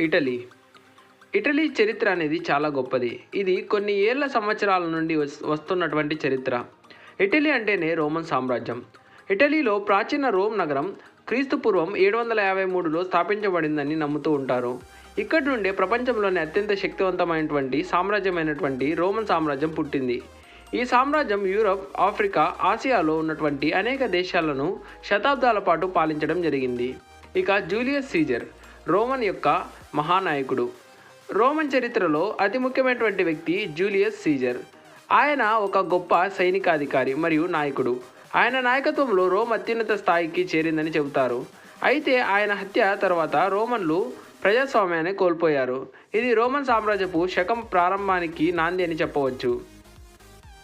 Italy. Italy చరిత్ర అనేది చాలా గొప్పది. ఇది కొన్ని ఏళ్ళ సంవత్సరాల నుండి వస్తున్నటువంటి చరిత్ర. ఇటలీ అంటేనే రోమన్ సామ్రాజ్యం. ఇటలీలో ప్రాచీన రోమ్ నగరం క్రీస్తు పూర్వం ఏడు వందల యాభై మూడులో స్థాపించబడిందని నమ్ముతూ ఉంటారు. ఇక్కడి నుండే ప్రపంచంలోనే అత్యంత శక్తివంతమైనటువంటి సామ్రాజ్యమైనటువంటి రోమన్ సామ్రాజ్యం పుట్టింది. ఈ సామ్రాజ్యం యూరప్ ఆఫ్రికా ఆసియాలో ఉన్నటువంటి అనేక దేశాలను శతాబ్దాల పాటు పాలించడం జరిగింది. ఇక జూలియస్ సీజర్ రోమన్ యొక్క మహానాయకుడు. రోమన్ చరిత్రలో అతి ముఖ్యమైనటువంటి వ్యక్తి జూలియస్ సీజర్. ఆయన ఒక గొప్ప సైనికాధికారి మరియు నాయకుడు. ఆయన నాయకత్వంలో రోమ్ అత్యున్నత స్థాయికి చేరిందని చెబుతారు. అయితే ఆయన హత్య తర్వాత రోమన్లు ప్రజాస్వామ్యాన్ని కోల్పోయారు. ఇది రోమన్ సామ్రాజ్యపు శకం ప్రారంభానికి నాంది అని చెప్పవచ్చు.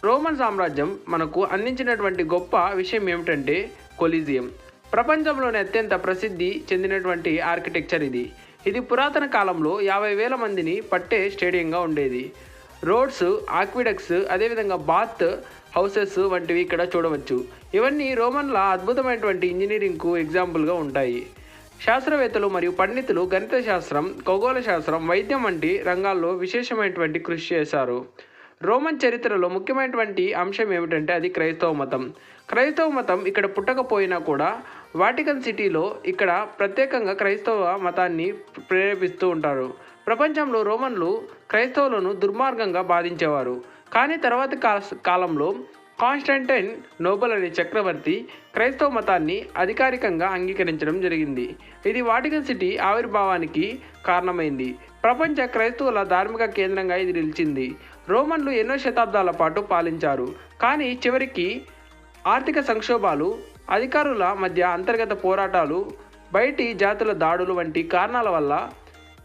రోమన్ సామ్రాజ్యం మనకు అందించినటువంటి గొప్ప విషయం ఏమిటంటే కొలీజియం. ప్రపంచంలోని అత్యంత ప్రసిద్ధి చెందినటువంటి ఆర్కిటెక్చర్ ఇది. ఇది పురాతన కాలంలో యాభై వేల మందిని పట్టే స్టేడియంగా ఉండేది. రోడ్స్ ఆక్విడక్స్ అదేవిధంగా బాత్ హౌసెస్ వంటివి ఇక్కడ చూడవచ్చు. ఇవన్నీ రోమన్ల అద్భుతమైనటువంటి ఇంజనీరింగ్కు ఎగ్జాంపుల్గా ఉంటాయి. శాస్త్రవేత్తలు మరియు పండితులు గణిత శాస్త్రం ఖగోళ శాస్త్రం వైద్యం వంటి రంగాల్లో విశేషమైనటువంటి కృషి చేశారు. రోమన్ చరిత్రలో ముఖ్యమైనటువంటి అంశం ఏమిటంటే అది క్రైస్తవ మతం. క్రైస్తవ మతం ఇక్కడ పుట్టకపోయినా కూడా వాటికన్ సిటీలో ఇక్కడ ప్రత్యేకంగా క్రైస్తవ మతాన్ని ప్రేరేపిస్తూ ఉంటారు. ప్రపంచంలో రోమన్లు క్రైస్తవులను దుర్మార్గంగా బాధించేవారు. కానీ తర్వాతి కాల- కాలంలో కాన్స్టంటైన్ నోబెల్ అనే చక్రవర్తి క్రైస్తవ మతాన్ని అధికారికంగా అంగీకరించడం జరిగింది. ఇది వాటికన్ సిటీ ఆవిర్భావానికి కారణమైంది. ప్రపంచ క్రైస్తవుల ధార్మిక కేంద్రంగా ఇది నిలిచింది. రోమన్లు ఎన్నో శతాబ్దాల పాటు పాలించారు. కానీ చివరికి ఆర్థిక సంక్షోభాలు అధికారుల మధ్య అంతర్గత పోరాటాలు బయటి జాతుల దాడులు వంటి కారణాల వల్ల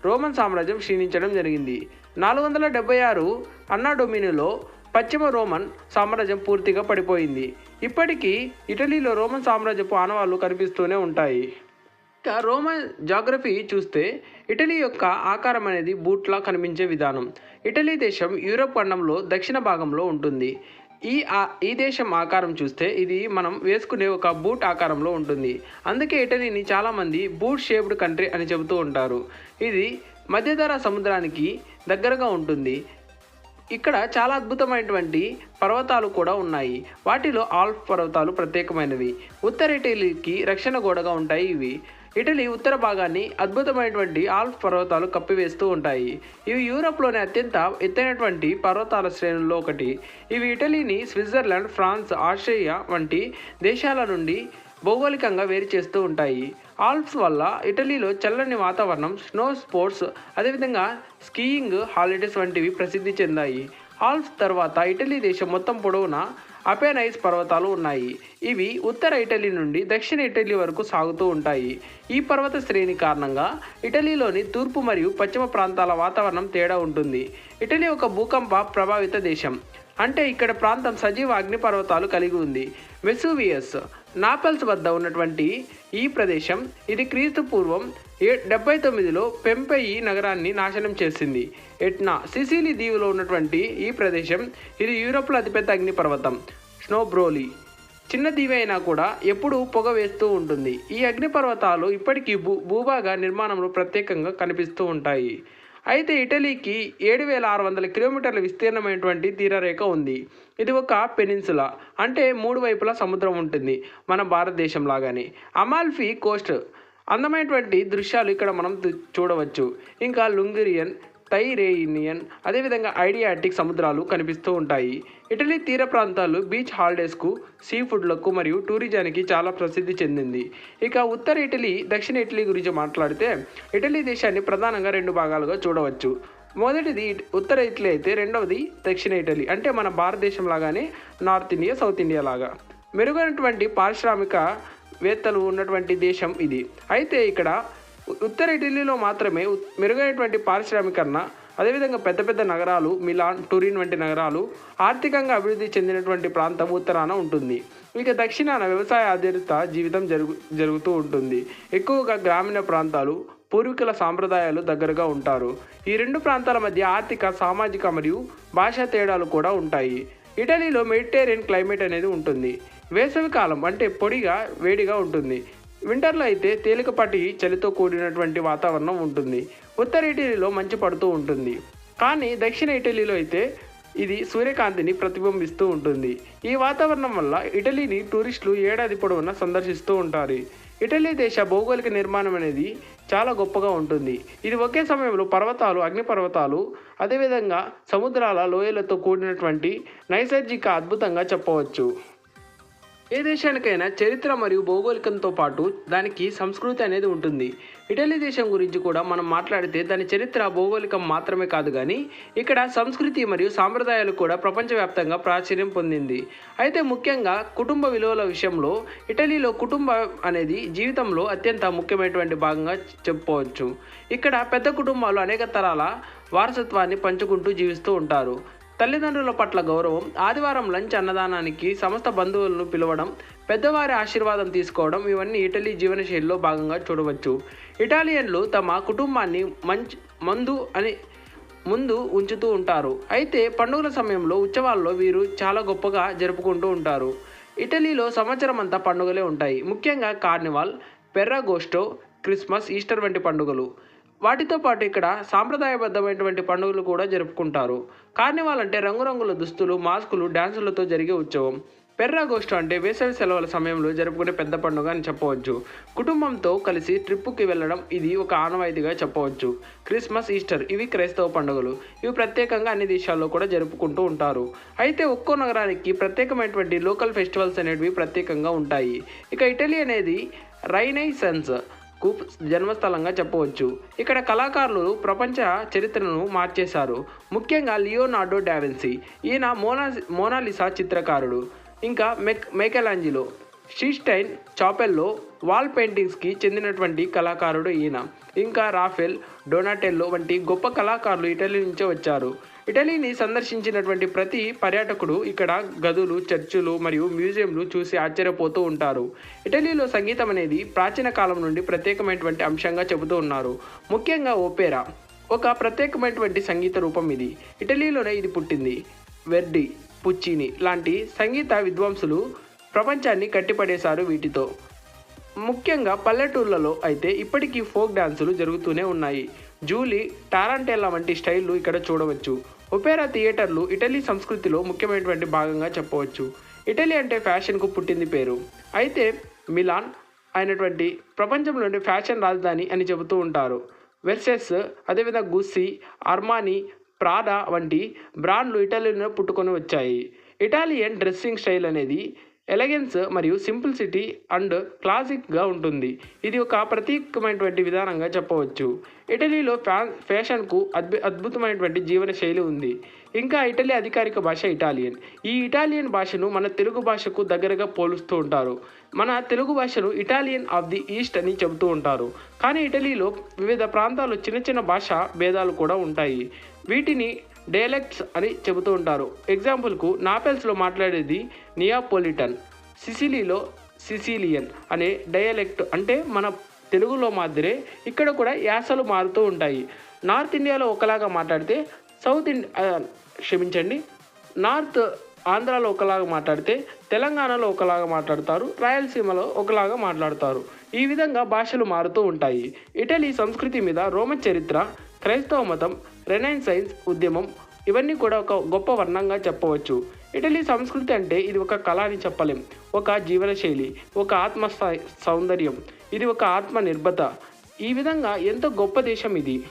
రోమన్ సామ్రాజ్యం క్షీణించడం జరిగింది. నాలుగు వందల డెబ్బై ఆరు అన్నాడొమినిలో పశ్చిమ రోమన్ సామ్రాజ్యం పూర్తిగా పడిపోయింది. ఇప్పటికీ ఇటలీలో రోమన్ సామ్రాజ్యపు ఆనవాళ్ళు కనిపిస్తూనే ఉంటాయి. ఇక రోమన్ జాగ్రఫీ చూస్తే ఇటలీ యొక్క ఆకారం అనేది బూట్లా కనిపించే విధానం. ఇటలీ దేశం యూరోప్ ఖండంలో దక్షిణ భాగంలో ఉంటుంది. ఈ ఆ ఈ దేశం ఆకారం చూస్తే ఇది మనం వేసుకునే ఒక బూట్ ఆకారంలో ఉంటుంది. అందుకే ఇటలీని చాలామంది బూట్ షేప్డ్ కంట్రీ అని చెబుతూ ఉంటారు. ఇది మధ్యధరా సముద్రానికి దగ్గరగా ఉంటుంది. ఇక్కడ చాలా అద్భుతమైనటువంటి పర్వతాలు కూడా ఉన్నాయి. వాటిలో ఆల్ఫ్ పర్వతాలు ప్రత్యేకమైనవి. ఉత్తర ఇటలీకి రక్షణ గోడగా ఉంటాయి ఇవి. ఇటలీ ఉత్తర భాగాన్ని అద్భుతమైనటువంటి ఆల్ప్ పర్వతాలు కప్పివేస్తూ ఉంటాయి. ఇవి యూరప్లోని అత్యంత ఎత్తైనటువంటి పర్వతాల శ్రేణుల్లో ఒకటి. ఇవి ఇటలీని స్విట్జర్లాండ్ ఫ్రాన్స్ ఆస్ట్రేలియా వంటి దేశాల నుండి భౌగోళికంగా వేరు చేస్తూ ఉంటాయి. ఆల్ప్స్ వల్ల ఇటలీలో చల్లని వాతావరణం స్నో స్పోర్ట్స్ అదేవిధంగా స్కీయింగ్ హాలిడేస్ వంటివి ప్రసిద్ధి చెందాయి. ఆల్ప్స్ తర్వాత ఇటలీ దేశం మొత్తం పొడవునా అపెనైస్ పర్వతాలు ఉన్నాయి. ఇవి ఉత్తర ఇటలీ నుండి దక్షిణ ఇటలీ వరకు సాగుతూ ఉంటాయి. ఈ పర్వత శ్రేణి కారణంగా ఇటలీలోని తూర్పు మరియు పశ్చిమ ప్రాంతాల వాతావరణం తేడా ఉంటుంది. ఇటలీ ఒక భూకంప ప్రభావిత దేశం. అంటే ఇక్కడ ప్రాంతం సజీవ అగ్నిపర్వతాలు కలిగి ఉంది. వెసూవియస్ నాపెల్స్ వద్ద ఉన్నటువంటి ఈ ప్రదేశం ఇది క్రీస్తు పూర్వం ఏ డెబ్బై తొమ్మిదిలో పెంపెయి నగరాన్ని నాశనం చేసింది. ఎట్నా సిసిలి దీవులో ఉన్నటువంటి ఈ ప్రదేశం ఇది యూరోప్లో అతిపెద్ద అగ్నిపర్వతం స్నోబ్రోలీ. చిన్న దీవి అయినా కూడా ఎప్పుడూ పొగ వేస్తూ ఉంటుంది. ఈ అగ్నిపర్వతాలు ఇప్పటికీ భూ భూభాగ నిర్మాణంలో ప్రత్యేకంగా కనిపిస్తూ ఉంటాయి. అయితే ఇటలీకి ఏడు వేల ఆరు వందల కిలోమీటర్ల విస్తీర్ణమైనటువంటి తీరరేఖ ఉంది. ఇది ఒక పెనిన్సులా అంటే మూడు వైపులా సముద్రం ఉంటుంది మన భారతదేశం లాగానే. అమాల్ఫీ కోస్ట్ అందమైనటువంటి దృశ్యాలు ఇక్కడ మనం చూడవచ్చు. ఇంకా లుంగిరియన్ టైరేనియన్ అదేవిధంగా ఐడియాటిక్ సముద్రాలు కనిపిస్తూ ఉంటాయి. ఇటలీ తీర ప్రాంతాలు బీచ్ హాలిడేస్కు సీ ఫుడ్లకు మరియు టూరిజానికి చాలా ప్రసిద్ధి చెందింది. ఇక ఉత్తర ఇటలీ దక్షిణ ఇటలీ గురించి మాట్లాడితే ఇటలీ దేశాన్ని ప్రధానంగా రెండు భాగాలుగా చూడవచ్చు. మొదటిది ఉత్తర ఇటలీ అయితే రెండవది దక్షిణ ఇటలీ అంటే మన భారతదేశం లాగానే నార్త్ ఇండియా సౌత్ ఇండియా లాగా. మెరుగైనటువంటి పారిశ్రామిక వేత్తలు ఉన్నటువంటి దేశం ఇది. అయితే ఇక్కడ ఉత్తర ఢిల్లీలో మాత్రమే మెరుగైనటువంటి పారిశ్రామికరణ అదేవిధంగా పెద్ద పెద్ద నగరాలు మిలాన్ టూరిన్ వంటి నగరాలు ఆర్థికంగా అభివృద్ధి చెందినటువంటి ప్రాంతం ఉత్తరాన ఉంటుంది. ఇక దక్షిణాన వ్యవసాయ ఆధారిత జీవితం జరుగు జరుగుతూ ఉంటుంది. ఎక్కువగా గ్రామీణ ప్రాంతాలు పూర్వీకుల సాంప్రదాయాలు దగ్గరగా ఉంటారు. ఈ రెండు ప్రాంతాల మధ్య ఆర్థిక సామాజిక మరియు భాషా తేడాలు కూడా ఉంటాయి. ఇటలీలో మెడిటేరియన్ క్లైమేట్ అనేది ఉంటుంది. వేసవికాలం అంటే పొడిగా వేడిగా ఉంటుంది. వింటర్లో అయితే తేలికపాటి చలితో కూడినటువంటి వాతావరణం ఉంటుంది. ఉత్తర ఇటలీలో మంచు పడుతూ ఉంటుంది. కానీ దక్షిణ ఇటలీలో అయితే ఇది సూర్యకాంతిని ప్రతిబింబిస్తూ ఉంటుంది. ఈ వాతావరణం వల్ల ఇటలీని టూరిస్టులు ఏడాది పొడవునా సందర్శిస్తూ ఉంటారు. ఇటలీ దేశ భౌగోళిక నిర్మాణం అనేది చాలా గొప్పగా ఉంటుంది. ఇది ఒకే సమయంలో పర్వతాలు అగ్నిపర్వతాలు అదేవిధంగా సముద్రాల లోయలతో కూడినటువంటి నైసర్గిక అద్భుతంగా చెప్పవచ్చు. ఏ దేశానికైనా చరిత్ర మరియు భౌగోళికంతో పాటు దానికి సంస్కృతి అనేది ఉంటుంది. ఇటలీ దేశం గురించి కూడా మనం మాట్లాడితే దాని చరిత్ర భౌగోళికం మాత్రమే కాదు కానీ ఇక్కడ సంస్కృతి మరియు సాంప్రదాయాలు కూడా ప్రపంచవ్యాప్తంగా ప్రాచుర్యం పొందింది. అయితే ముఖ్యంగా కుటుంబ విలువల విషయంలో ఇటలీలో కుటుంబం అనేది జీవితంలో అత్యంత ముఖ్యమైనటువంటి భాగంగా చెప్పుకోవచ్చు. ఇక్కడ పెద్ద కుటుంబాలు అనేక తరాల వారసత్వాన్ని పంచుకుంటూ జీవిస్తూ ఉంటారు. తల్లిదండ్రుల పట్ల గౌరవం ఆదివారం లంచ్ అన్నదానానికి సమస్త బంధువులను పిలవడం పెద్దవారి ఆశీర్వాదం తీసుకోవడం ఇవన్నీ ఇటలీ జీవనశైలిలో భాగంగా చూడవచ్చు. ఇటాలియన్లు తమ కుటుంబాన్ని మంచి మందు అని ముందు ఉంచుతూ ఉంటారు. అయితే పండుగల సమయంలో ఉత్సవాల్లో వీరు చాలా గొప్పగా జరుపుకుంటూ ఉంటారు. ఇటలీలో సంవత్సరం అంతా పండుగలే ఉంటాయి. ముఖ్యంగా కార్నివాల్ పెర్రాగోస్టో క్రిస్మస్ ఈస్టర్ వంటి పండుగలు. వాటితో పాటు ఇక్కడ సాంప్రదాయబద్ధమైనటువంటి పండుగలు కూడా జరుపుకుంటారు. కార్నివాల్ అంటే రంగురంగుల దుస్తులు మాస్కులు డ్యాన్సులతో జరిగే ఉత్సవం. పెర్రాగోస్టు అంటే వేసవి సెలవుల సమయంలో జరుపుకునే పెద్ద పండుగ అని చెప్పవచ్చు. కుటుంబంతో కలిసి ట్రిప్పుకి వెళ్ళడం ఇది ఒక ఆనవాయితీగా చెప్పవచ్చు. క్రిస్మస్ ఈస్టర్ ఇవి క్రైస్తవ పండుగలు. ఇవి ప్రత్యేకంగా అన్ని దేశాల్లో కూడా జరుపుకుంటూ ఉంటారు. అయితే ఒక్కో నగరానికి ప్రత్యేకమైనటువంటి లోకల్ ఫెస్టివల్స్ అనేటివి ప్రత్యేకంగా ఉంటాయి. ఇక ఇటలీ అనేది రైనైసెన్స్. కు జన్మస్థలంగా చెప్పవచ్చు. ఇక్కడ కళాకారులు ప్రపంచ చరిత్రను మార్చేశారు. ముఖ్యంగా లియోనార్డో డావెన్సీ ఈయన మోనా మోనాలిసా చిత్రకారుడు. ఇంకా మెక్ మైకెలాంజిలో షీస్టైన్ చాపెల్లో వాల్ పెయింటింగ్స్కి చెందినటువంటి కళాకారుడు ఈయన. ఇంకా రాఫెల్ డొనాటెల్లో వంటి గొప్ప కళాకారులు ఇటలీ నుంచే వచ్చారు. ఇటలీని సందర్శించినటువంటి ప్రతి పర్యాటకుడు ఇక్కడ గదులు చర్చులు మరియు మ్యూజియంలు చూసి ఆశ్చర్యపోతూ ఉంటారు. ఇటలీలో సంగీతం అనేది ప్రాచీన కాలం నుండి ప్రత్యేకమైనటువంటి అంశంగా చెబుతూ ఉన్నారు. ముఖ్యంగా ఓపేరా ఒక ప్రత్యేకమైనటువంటి సంగీత రూపం ఇది. ఇటలీలోనే ఇది పుట్టింది. వెర్డి పుచ్చిని లాంటి సంగీత విద్వాంసులు ప్రపంచాన్ని కట్టిపడేశారు వీటితో. ముఖ్యంగా పల్లెటూర్లలో అయితే ఇప్పటికీ ఫోక్ డాన్సులు జరుగుతూనే ఉన్నాయి. జూలీ టారంటెల్లా వంటి స్టైళ్ళు ఇక్కడ చూడవచ్చు. ఒపేరా థియేటర్లు ఇటలీ సంస్కృతిలో ముఖ్యమైనటువంటి భాగంగా చెప్పవచ్చు. ఇటలీ అంటే ఫ్యాషన్కు పుట్టింది పేరు. అయితే మిలాన్ అయినటువంటి ప్రపంచంలోని ఫ్యాషన్ రాజధాని అని చెబుతూ ఉంటారు. వెర్సెస్ అదేవిధంగా గుస్సి అర్మానీ ప్రాడా వంటి బ్రాండ్లు ఇటలీలో పుట్టుకొని వచ్చాయి. ఇటాలియన్ డ్రెస్సింగ్ స్టైల్ అనేది ఎలగెన్స్ మరియు సింప్లిసిటీ అండ్ క్లాసిక్గా ఉంటుంది. ఇది ఒక ప్రత్యేకమైనటువంటి విధానంగా చెప్పవచ్చు. ఇటలీలో ఫ్యా ఫ్యాషన్కు అద్భు అద్భుతమైనటువంటి జీవన శైలి ఉంది. ఇంకా ఇటలీ అధికారిక భాష ఇటాలియన్. ఈ ఇటాలియన్ భాషను మన తెలుగు భాషకు దగ్గరగా పోలుస్తూ ఉంటారు. మన తెలుగు భాషను ఇటాలియన్ ఆఫ్ ది ఈస్ట్ అని చెబుతూ ఉంటారు. కానీ ఇటలీలో వివిధ ప్రాంతాలు చిన్న చిన్న భాష భేదాలు కూడా ఉంటాయి. వీటిని డేలెక్ట్స్ అని చెబుతూ ఉంటారు. ఎగ్జాంపుల్కు నాపెల్స్లో మాట్లాడేది నియాపోలిటన్ సిసిలీలో సిసిలియన్ అనే డయలెక్ట్ అంటే మన తెలుగులో మాదిరే ఇక్కడ కూడా యాసలు మారుతూ ఉంటాయి. నార్త్ ఇండియాలో ఒకలాగా మాట్లాడితే సౌత్ ఇండియా క్షమించండి నార్త్ ఆంధ్రాలో ఒకలాగా మాట్లాడితే తెలంగాణలో ఒకలాగా మాట్లాడతారు రాయలసీమలో ఒకలాగా మాట్లాడతారు. ఈ విధంగా భాషలు మారుతూ ఉంటాయి. ఇటలీ సంస్కృతి మీద రోమన్ చరిత్ర క్రైస్తవ మతం రెనైన్సైన్స్ ఉద్యమం ఇవన్నీ కూడా ఒక గొప్ప వర్ణంగా చెప్పవచ్చు. ఇటలీ సంస్కృతి అంటే ఇది ఒక కళ అని చెప్పలేం. ఒక జీవనశైలి ఒక ఆత్మ సౌందర్యం ఇది ఒక ఆత్మ నిర్భత. ఈ విధంగా ఎంతో గొప్ప దేశం ఇది.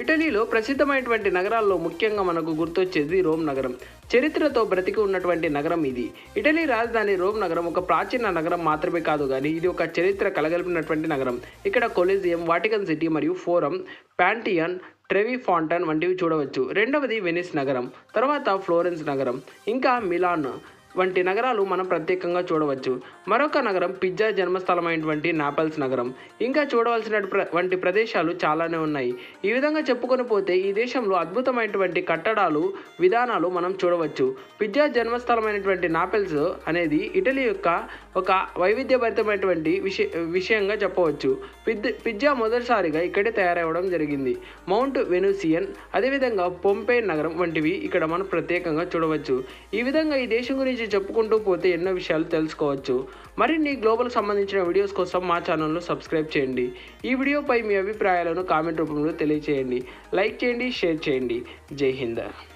ఇటలీలో ప్రసిద్ధమైనటువంటి నగరాల్లో ముఖ్యంగా మనకు గుర్తొచ్చేది రోమ్ నగరం. చరిత్రతో బ్రతికి ఉన్నటువంటి నగరం ఇది. ఇటలీ రాజధాని రోమ్ నగరం ఒక ప్రాచీన నగరం మాత్రమే కాదు కానీ ఇది ఒక చరిత్ర కలగలిపినటువంటి నగరం. ఇక్కడ కొలిజియం వాటికన్ సిటీ మరియు ఫోరం ప్యాంటియన్ ట్రెవి ఫాంటన్ వంటివి చూడవచ్చు. రెండవది వెనిస్ నగరం తర్వాత ఫ్లోరెన్స్ నగరం ఇంకా మిలాన్ వంటి నగరాలు మనం ప్రత్యేకంగా చూడవచ్చు. మరొక నగరం పిజ్జా జన్మస్థలమైనటువంటి నాపల్స్ నగరం. ఇంకా చూడవలసిన వంటి ప్రదేశాలు చాలానే ఉన్నాయి. ఈ విధంగా చెప్పుకొని పోతే ఈ దేశంలో అద్భుతమైనటువంటి కట్టడాలు విధానాలు మనం చూడవచ్చు. పిజ్జా జన్మస్థలమైనటువంటి నాపెల్స్ అనేది ఇటలీ యొక్క ఒక వైవిధ్యభరితమైనటువంటి విషయ విషయంగా చెప్పవచ్చు. పిజ్ పిజ్జా మొదటిసారిగా ఇక్కడే తయారవ్వడం జరిగింది. మౌంట్ వెనూసియన్ అదేవిధంగా పొంపే నగరం వంటివి ఇక్కడ మనం ప్రత్యేకంగా చూడవచ్చు. ఈ విధంగా ఈ దేశం గురించి చెప్పుకుంటూ పోతే ఎన్నో విషయాలు తెలుసుకోవచ్చు. మరిన్ని గ్లోబల్ సంబంధించిన వీడియోస్ కోసం మా ఛానల్ను సబ్స్క్రైబ్ చేయండి. ఈ వీడియోపై మీ అభిప్రాయాలను కామెంట్ రూపంలో తెలియచేయండి. లైక్ చేయండి షేర్ చేయండి. జై హింద్.